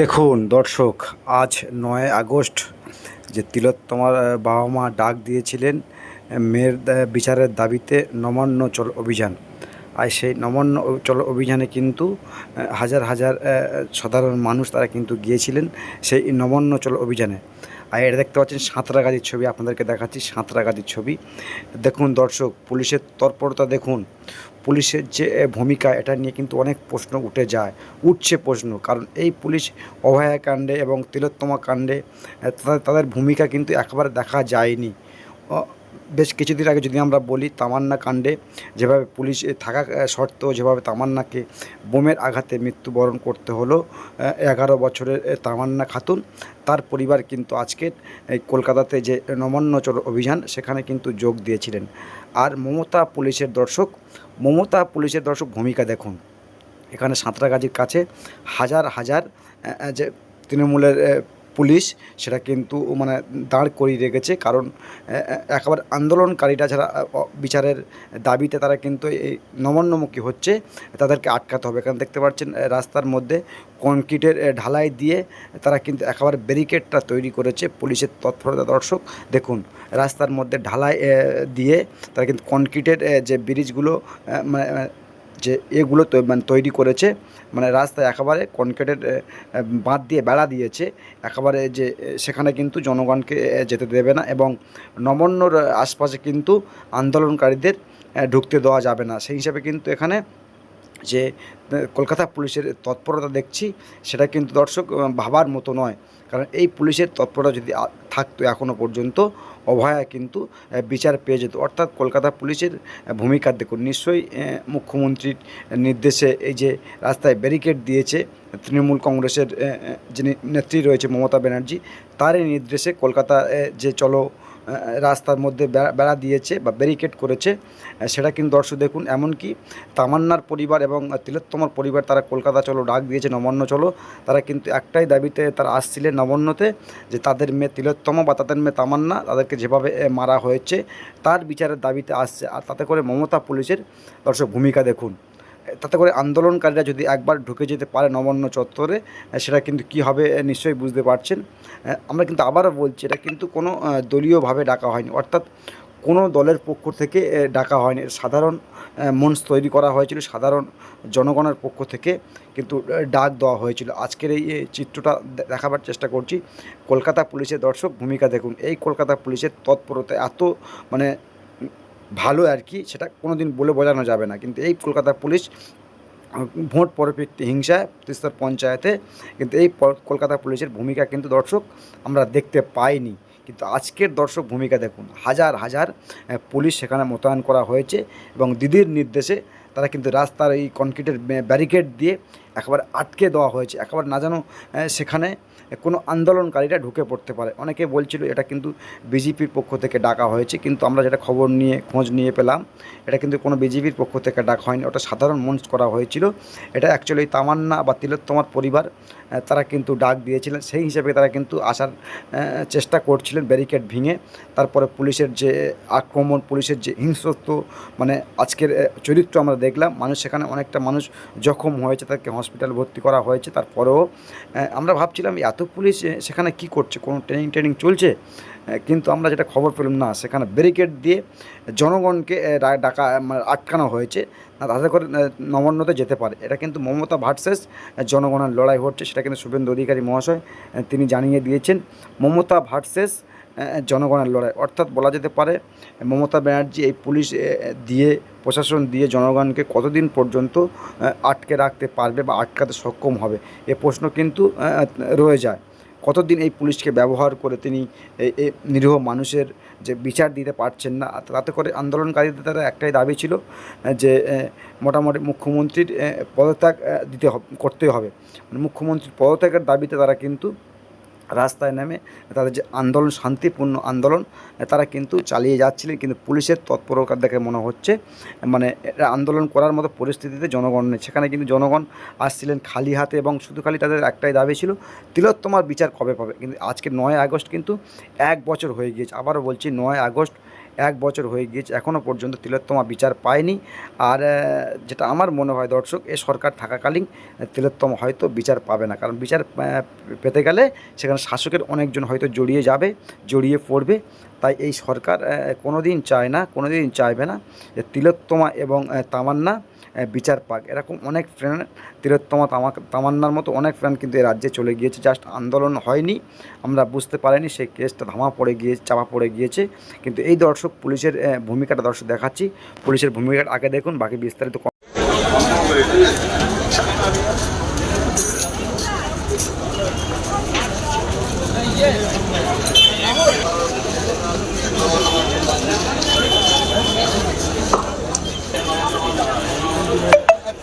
দেখুন দর্শক, আজ নয় আগস্ট, যে তিলোত্তমার বাবা মা ডাক দিয়েছিলেন মেয়ের বিচারের দাবিতে নমান্য চল অভিযান। আর সেই নমান্য চল অভিযানে কিন্তু হাজার হাজার সাধারণ মানুষ তারা কিন্তু গিয়েছিলেন সেই নমান্য চল অভিযানে। আর এটা দেখতে পাচ্ছেন সাঁতরাগাছির ছবি, আপনাদেরকে দেখাচ্ছি সাঁতরাগাছির ছবি। দেখুন দর্শক, পুলিশের তৎপরতা দেখুন। পুলিশের যে ভূমিকা, এটা নিয়ে কিন্তু অনেক প্রশ্ন উঠে যায়, উঠছে প্রশ্ন। কারণ এই পুলিশ অভয়াকাণ্ডে এবং তিলোত্তমা কাণ্ডে তাদের ভূমিকা কিন্তু একবার দেখা যায়নি। বেশ কিছুদিন আগে যদি আমরা বলি তামান্না কাণ্ডে, যেভাবে পুলিশ থাকা সত্ত্বেও যেভাবে তামান্নাকে বোমের আঘাতে মৃত্যুবরণ করতে হলো এগারো বছরের তামান্না খাতুন, তার পরিবার কিন্তু আজকের এই কলকাতাতে যে নবান্ন চল অভিযান, সেখানে কিন্তু যোগ দিয়েছিলেন। আর মমতা পুলিশের দর্শক, মমতা পুলিশের দর্শক ভূমিকা দেখুন। এখানে সাঁতরাগাছির কাছে হাজার হাজার যে তৃণমূলের পুলিশ সেটা কিন্তু মানে দাঁড় করিয়ে রেখেছে। কারণ একেবারে আন্দোলনকারীরা যারা বিচারের দাবিতে তারা কিন্তু এই নবান্নমুখী হচ্ছে, তাদেরকে আটকাতে হবে। কারণ দেখতে পাচ্ছেন রাস্তার মধ্যে কনক্রিটের ঢালাই দিয়ে তারা কিন্তু একেবারে ব্যারিকেডটা তৈরি করেছে পুলিশের তৎপরতা দর্শক। দেখুন, রাস্তার মধ্যে ঢালাই দিয়ে তারা কিন্তু কনক্রিটের যে ব্রিজগুলো মানে যে এগুলো মানে তৈরি করেছে মানে রাস্তায় একেবারে কনক্রিটের বাঁধ দিয়ে বেড়া দিয়েছে একেবারে যে সেখানে কিন্তু জনগণকে যেতে দেবে না এবং আহ, আশপাশে কিন্তু আন্দোলনকারীদের ঢুকতে দেওয়া যাবে না। সেই হিসাবে কিন্তু এখানে যে কলকাতা পুলিশের তৎপরতা দেখছি সেটা কিন্তু দর্শক ভাবার মতো নয়। কারণ এই পুলিশের তৎপরতা যদি থাকতো এখনও পর্যন্ত, অভয়া কিন্তু বিচার পেয়ে যেত। অর্থাৎ কলকাতা পুলিশের ভূমিকা দেখুন, নিশ্চয়ই মুখ্যমন্ত্রীর নির্দেশে এই যে রাস্তায় ব্যারিকেড দিয়েছে তৃণমূল কংগ্রেসের যিনি নেত্রী রয়েছে মমতা ব্যানার্জি, তারই নির্দেশে কলকাতা যে চলো রাস্তার মধ্যে বেড়া দিয়েছে বা ব্যারিকেড করেছে সেটা কিন্তু দর্শক দেখুন। এমনকি তামান্নার পরিবার এবং তিলোত্তমার পরিবার তারা কলকাতা চলো, ডাক দিয়েছে, নবান্ন চলো, তারা কিন্তু একটাই দাবিতে তারা আসছিলেন নবান্নতে, যে তাদের মেয়ে তিলোত্তম বা তাদের মেয়ে তামান্না তাদেরকে যেভাবে মারা হয়েছে, তার বিচারের দাবিতে আসছে। আর তাতে করে মমতা পুলিশের দর্শক ভূমিকা দেখুন। তাতে করে আন্দোলনকারীরা যদি একবার ঢুকে যেতে পারে নবান্ন চত্বরে সেটা কিন্তু কি হবে নিশ্চয়ই বুঝতে পারছেন। আমরা কিন্তু আবারও বলছি, এটা কিন্তু কোনো দলীয়ভাবে ডাকা হয়নি। অর্থাৎ কোনো দলের পক্ষ থেকে ডাকা হয়নি। সাধারণ মঞ্চ তৈরি করা হয়েছিল, সাধারণ জনগণের পক্ষ থেকে কিন্তু ডাক দেওয়া হয়েছিল। আজকের এই চিত্রটা দেখাবার চেষ্টা করছি। কলকাতা পুলিশের দর্শক, ভূমিকা দেখুন। এই কলকাতা পুলিশের তৎপরতা এত মানে ভালো আর কি, সেটা কোনো দিন বলে বোঝানো যাবে না। কিন্তু এই কলকাতা পুলিশ ভোট পরবর্তী হিংসায় তিস্তর পঞ্চায়েতে, কিন্তু এই কলকাতা পুলিশের ভূমিকা কিন্তু দর্শক আমরা দেখতে পাইনি। কিন্তু আজকের দর্শক ভূমিকা দেখুন, হাজার হাজার পুলিশ সেখানে মোতায়েন করা হয়েছে এবং দিদির নির্দেশে তারা কিন্তু রাস্তার এই কনক্রিটের ব্যারিকেড দিয়ে একেবারে আটকে দেওয়া হয়েছে, একেবারে না যেন সেখানে কোনো আন্দোলনকারীরা ঢুকে পড়তে পারে। অনেকে বলছিল এটা কিন্তু বিজেপির পক্ষ থেকে ডাকা হয়েছে, কিন্তু আমরা যেটা খবর নিয়ে, খোঁজ নিয়ে পেলাম, এটা কিন্তু কোনো বিজেপির পক্ষ থেকে ডাকা হয়নি, ওটা সাধারণ মঞ্চ করা হয়েছিল। এটা অ্যাকচুয়ালি তামান্না বা তিলোত্তমার পরিবার তারা কিন্তু ডাক দিয়েছিলেন, সেই হিসেবে তারা কিন্তু আসার চেষ্টা করছিলেন ব্যারিকেড ভেঙে। তারপরে পুলিশের যে আক্রমণ, পুলিশের যে হিংস্রত্ব মানে আজকের চরিত্র আমরা দেখলাম, মানুষ সেখানে অনেকটা মানুষ জখম হয়েছে, তাকে হসপিটালে ভর্তি করা হয়েছে, তারপরেও আমরা ভাবছিলাম এত পুলিশ সেখানে কি করছে, কোনো ট্রেনিং ট্রেনিং চলছে? কিন্তু আমরা যেটা খবর পেলাম, না, সেখানে ব্যারিকেড দিয়ে জনগণকে ডাকা মানে আটকানো হয়েছে। না, তাতে করে নবান্নতে যেতে পারে। এটা কিন্তু মমতা ভার্সেস জনগণের লড়াই হচ্ছে, সেটা কিন্তু শুভেন্দু অধিকারী মহাশয় তিনি জানিয়ে দিয়েছেন। মমতা ভার্সেস জনগণের লড়াই। অর্থাৎ বলা যেতে পারে, মমতা ব্যানার্জি এই পুলিশ দিয়ে, প্রশাসন দিয়ে জনগণকে কতদিন পর্যন্ত আটকে রাখতে পারবে বা আটকাতে সক্ষম হবে? এ প্রশ্ন কিন্তু রয়ে যায়। কতদিন এই পুলিশকে ব্যবহার করে তিনি এই নিরীহ মানুষের যে বিচার দিতে পারছেন না, তাতে করে আন্দোলনকারীদের তারা একটাই দাবি ছিল যে মোটামুটি মুখ্যমন্ত্রীর পদত্যাগ দিতে করতে হবে। মানে মুখ্যমন্ত্রীর পদত্যাগের দাবিতে তারা কিন্তু রাস্তায় নেমে তাদের যে আন্দোলন, শান্তিপূর্ণ আন্দোলন, তারা কিন্তু চালিয়ে যাচ্ছিলেন। কিন্তু পুলিশের তৎপরতা দেখে মনে হচ্ছে মানে আন্দোলন করার মতো পরিস্থিতিতে জনগণ নেই। সেখানে কিন্তু জনগণ আসছিলেন খালি হাতে এবং শুধু খালি তাদের একটাই দাবি ছিল, তিলোত্তমার বিচার কবে পাবে? কিন্তু আজকে নয় আগস্ট কিন্তু এক বছর হয়ে গিয়েছে। আবারও বলছি, নয় আগস্ট এক বছর হয়ে গিয়েছে এখনও পর্যন্ত তিলোত্তমা বিচার পায়নি। আর যেটা আমার মনে হয় দর্শক, এ সরকার থাকাকালীন তিলোত্তমা হয়তো বিচার পাবে না। কারণ বিচার পেতে গেলে সেখানে শাসকের অনেকজন হয়তো জড়িয়ে যাবে, জড়িয়ে পড়বে। তাই এই সরকার কোনো দিন চায় না কোনো দিন চাইবে না যে তিলোত্তমা এবং তামান্না বিচার পাক। এরকম অনেক ফ্রেন্ড তিলোত্তমা তামা, তামান্নার মতো অনেক ফ্রেন্ড কিন্তু এই রাজ্যে চলে গিয়েছে। জাস্ট আন্দোলন হয়নি, আমরা বুঝতে পারিনি, সেই কেসটা ধামা পড়ে গিয়ে চাপা পড়ে গিয়েছে। কিন্তু এই দর্শক পুলিশের ভূমিকাটা দর্শক দেখাচ্ছি। পুলিশের ভূমিকাটা আগে দেখুন, বাকি বিস্তারিত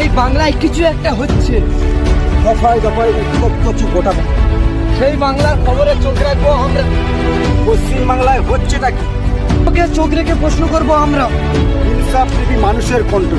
এই বাংলায় কিছু একটা হচ্ছে। দফায় দফায় উৎকট করছে গোটা সেই বাংলার খবরে চোখ রাখব আমরা। পশ্চিম বাংলায় হচ্ছে নাকি চোখ রেখে প্রশ্ন করব আমরা। মানুষের কণ্ঠ